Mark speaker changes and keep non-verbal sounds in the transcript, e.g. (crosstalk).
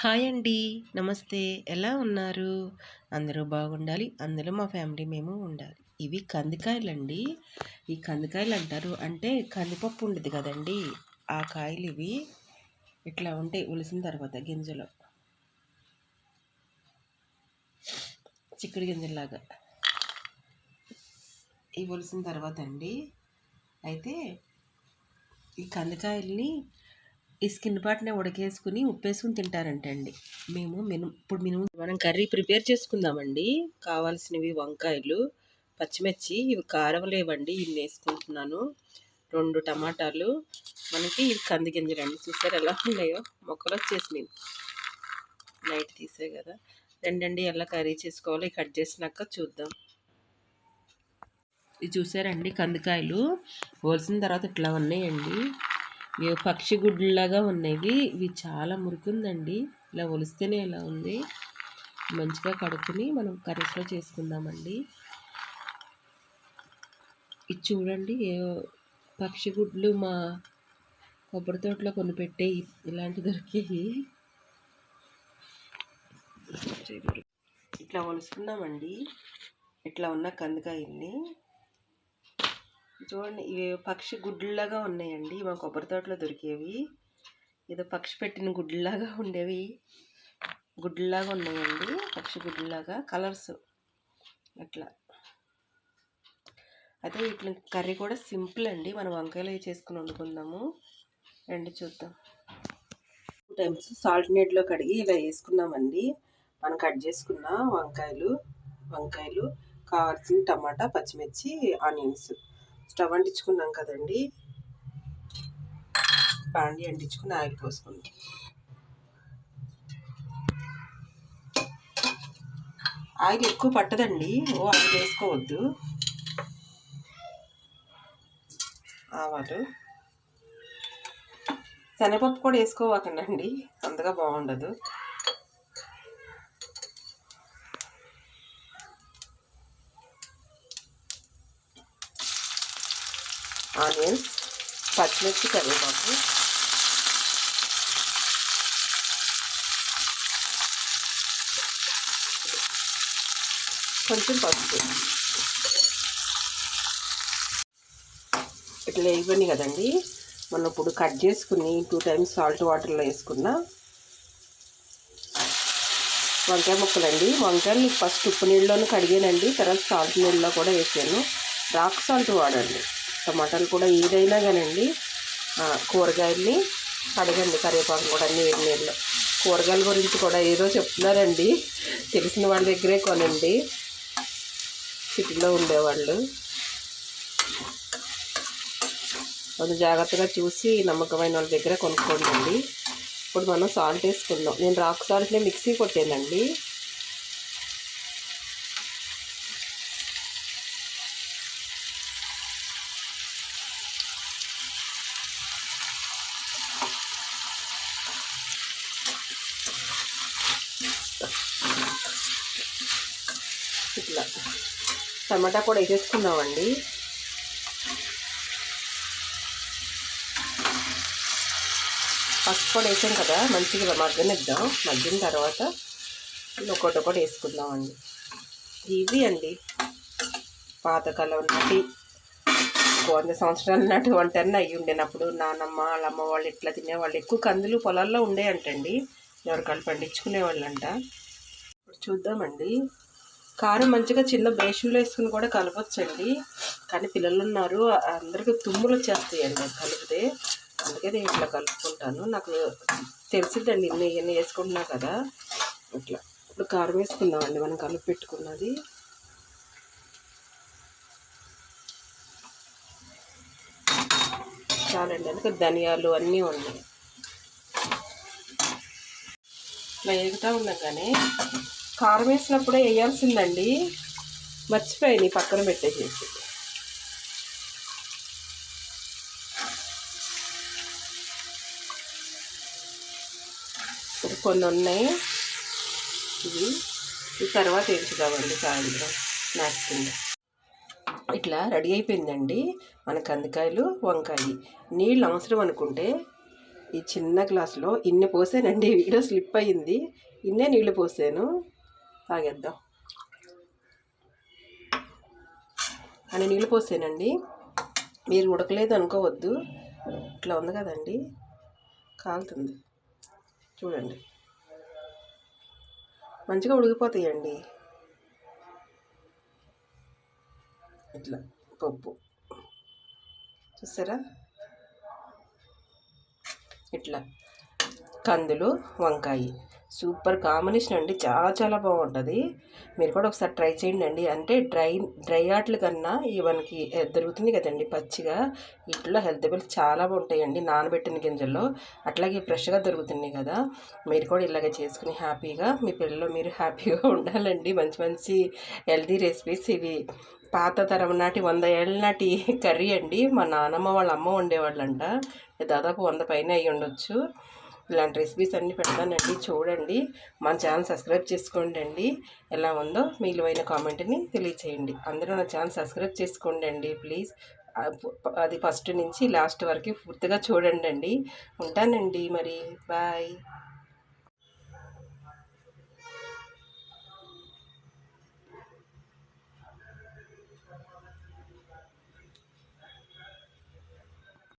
Speaker 1: Hi అండి. నమస్తే. ఎలా ఉన్నారు? అందరూ బాగుండాలి. అందులో మా ఫ్యామిలీ మేము ఉండాలి. ఇవి కందికాయలండి. ఈ కందికాయలు అంటారు. అంటే కందిపప్పు ఉండదు కదండి. ఆ కాయలు ఇవి. ఇట్లా ఉంటాయి ఉలిసిన తర్వాత గింజలు. చిక్కుడు గింజల్లాగా. ఇవి ఉలిసిన తర్వాత అండి. అయితే ఈ కందికాయల్ని ఈ స్కిన్ పార్ట్ని ఉడకేసుకుని ఉప్పేసుకుని తింటారంటే అండి. మేము మిను ఇప్పుడు మినుము మనం కర్రీ ప్రిపేర్ చేసుకుందామండి. కావాల్సినవి వంకాయలు పచ్చిమిర్చి ఇవి కారం లేవండి ఇవి వేసుకుంటున్నాను రెండు టమాటాలు మనకి ఇవి కంది గింజలు అండి. చూసారు ఎలా ఉన్నాయో? మొక్కలు వచ్చేసినాయి. నైట్ తీసే కదా. రెండండి ఎలా కర్రీ చేసుకోవాలి కట్ చేసినాక చూద్దాం. ఇది చూసారండి కందికాయలు. పోల్సిన తర్వాత ఇట్లా ఉన్నాయండి. ఇవి పక్షి గుడ్లాగా ఉన్నాయి ఇవి చాలా మురికిందండి. ఇలా ఒలిస్తేనే ఇలా ఉంది? మంచిగా కడుక్కుని మనం కర్రీస్లో చేసుకుందామండి. ఇది చూడండి పక్షి గుడ్లు మా కొబ్బరి తోటలో కొన్ని పెట్టేవి ఇలాంటి దొరికేవి. ఇట్లా ఒలుసుకున్నామండి. ఇట్లా ఉన్న కందికాయల్ని చూడండి ఇవి పక్షి గుడ్లాగా ఉన్నాయండి. మా కొబ్బరి తోటలో దొరికేవి. ఏదో పక్షి పెట్టిన గుడ్లాగా ఉండేవి. గుడ్లాగా ఉన్నాయండి. పక్షి గుడ్లాగా కలర్స్ అట్లా. అయితే ఇట్లా కర్రీ కూడా సింపుల్ అండి. మనం వంకాయలు చేసుకుని వండుకుందాము. రండి చూద్దాం. టూ టైమ్స్ సాల్ట్ నీటిలో కడిగి ఇలా వేసుకున్నామండి. మనం కట్ చేసుకున్న వంకాయలు వంకాయలు కావాల్సిన టమాటా పచ్చిమిర్చి ఆనియన్స్. స్టవ్ అంటించుకున్నాం కదండి. బాండి అంటించుకుని ఆయిల్ పోసుకుంటాం ఆయిల్ ఎక్కువ పట్టదండి. ఓ ఆయిల్ వేసుకోవద్దు. ఆవాలు. శనగపప్పు కూడా వేసుకోవాకండి. అంతగా బాగుండదు. ఆనియన్స్ పచ్చిమిర్చి కరివేపాకు. కొంచెం పసుపు. ఇట్లా ఇవ్వండి కదండి. మనం ఇప్పుడు కట్ చేసుకుని టూ టైమ్స్ సాల్ట్ వాటర్లో వేసుకున్నా. వంకాయ ముక్కలండి. వంకాయలు ఫస్ట్ ఉప్పు నీళ్ళలోనే కడిగానండి. తర్వాత సాల్ట్ నీళ్ళలో కూడా వేసాను. రాక్ సాల్ట్ వాడండి. టమాటాలు కూడా ఏదైనా కానండి. కూరగాయల్ని కడగండి కరివేపాకు కూడా నీరు నీళ్ళు కూరగాయల గురించి కూడా ఏదో చెప్తున్నారండి. తెలిసిన వాళ్ళ దగ్గరే కొనండి. సిటీలో ఉండేవాళ్ళు. కొంచెం జాగ్రత్తగా చూసి నమ్మకమైన వాళ్ళ దగ్గర కొనుక్కోండి ఇప్పుడు మనం సాల్ట్ వేసుకుందాం. నేను రాక్ సాల్ట్ని మిక్సీ కొట్టానండి. ఇట్లా. టమాటా కూడా వేసేసుకున్నామండి. పసుపు కూడా వేసాం కదా మంచిగా మగ్గనిద్దాం. మగ్గిన తర్వాత ఒకటి ఒకటి వేసుకుందామండి. ఇవి అండి. పాతకాలం నాటి వంద సంవత్సరాల నాటి వంటన్న అయ్యి ఉండేనప్పుడు నానమ్మ వాళ్ళమ్మ వాళ్ళు ఇట్లా తినేవాళ్ళు. ఎక్కువ కందులు పొలాల్లో ఉండేయంటండి. ఎవరికాళ్ళు పండించుకునేవాళ్ళంట ఇప్పుడు చూద్దామండి. కారం మంచిగా చిన్న బేషన్లో వేసుకుని కూడా కలపచ్చండి. కానీ పిల్లలు ఉన్నారు అందరికీ తుమ్ములు వచ్చేస్తాయండి కలిపితే. అందుకే నేను ఇట్లా కలుపుకుంటాను. నాకు తెలిసిందండి ఇన్ని ఇవన్నీ వేసుకుంటున్నా కదా. ఇట్లా. ఇప్పుడు కారం వేసుకుందామండి మనం కలిపి పెట్టుకున్నది. చాలండి అందుకే ధనియాలు అన్నీ ఉన్నాయి. ఇట్లా ఎగుతూ ఉన్నాం కానీ కారం వేసినప్పుడే వేయాల్సిందండి. మర్చిపోయాను పక్కన పెట్టేసేసి కొన్ని ఉన్నాయి. ఇది ఈ తర్వాత వేసుదామండి సాయంత్రం. స్నాక్స్ కింద. ఇట్లా రెడీ అయిపోయిందండి మన కందికాయలు వంకాయ. నీళ్ళు అవసరం అనుకుంటే ఈ చిన్న గ్లాసులో ఇన్ని పోసానండి. వీడియో స్లిప్ అయ్యింది. ఇన్నే నీళ్ళు పోసాను. తాగేద్దాం. అని నీళ్ళు పోసానండి. మీరు ఉడకలేదు అనుకోవద్దు. ఇట్లా ఉంది కదండి. కాలుతుంది. చూడండి. మంచిగా ఉడికిపోతాయండి. ఇట్లా పప్పు. చూసారా? ఇట్లా కందులు వంకాయ. సూపర్ కాంబినేషన్ అండి. చాలా చాలా బాగుంటుంది. మీరు కూడా ఒకసారి ట్రై చేయండి అండి. అంటే డ్రై డ్రై ఆటల కన్నా ఇవి మనకి దొరుకుతుంది కదండి పచ్చిగా. వీటిలో హెల్త్ బెల్స్ చాలా బాగుంటాయండి నానబెట్టిన గింజల్లో. అట్లాగే ఫ్రెష్గా దొరుకుతున్నాయి కదా. మీరు కూడా ఇలాగే చేసుకుని హ్యాపీగా మీ పిల్లలు మీరు హ్యాపీగా (laughs) ఉండాలండి. మంచి మంచి హెల్తీ రెసిపీస్ ఇవి. పాత తరం నాటి వంద ఏళ్ళ నాటి కర్రీ అండి. మా నానమ్మ వాళ్ళ అమ్మ వండేవాళ్ళంట. దాదాపు వంద పైన అయ్యి ఉండొచ్చు ఇలాంటి రెసిపీస్ అన్నీ పెడతానండి. చూడండి. మన ఛానల్ సబ్స్క్రైబ్ చేసుకోండి అండి. ఎలా ఉందో మీలువైన కామెంట్ని తెలియచేయండి. అందరూ నా ఛానల్ సబ్స్క్రైబ్ చేసుకోండి అండి ప్లీజ్ అది ఫస్ట్ నుంచి లాస్ట్ వరకు పూర్తిగా చూడండి అండి ఉంటానండి మరి. బాయ్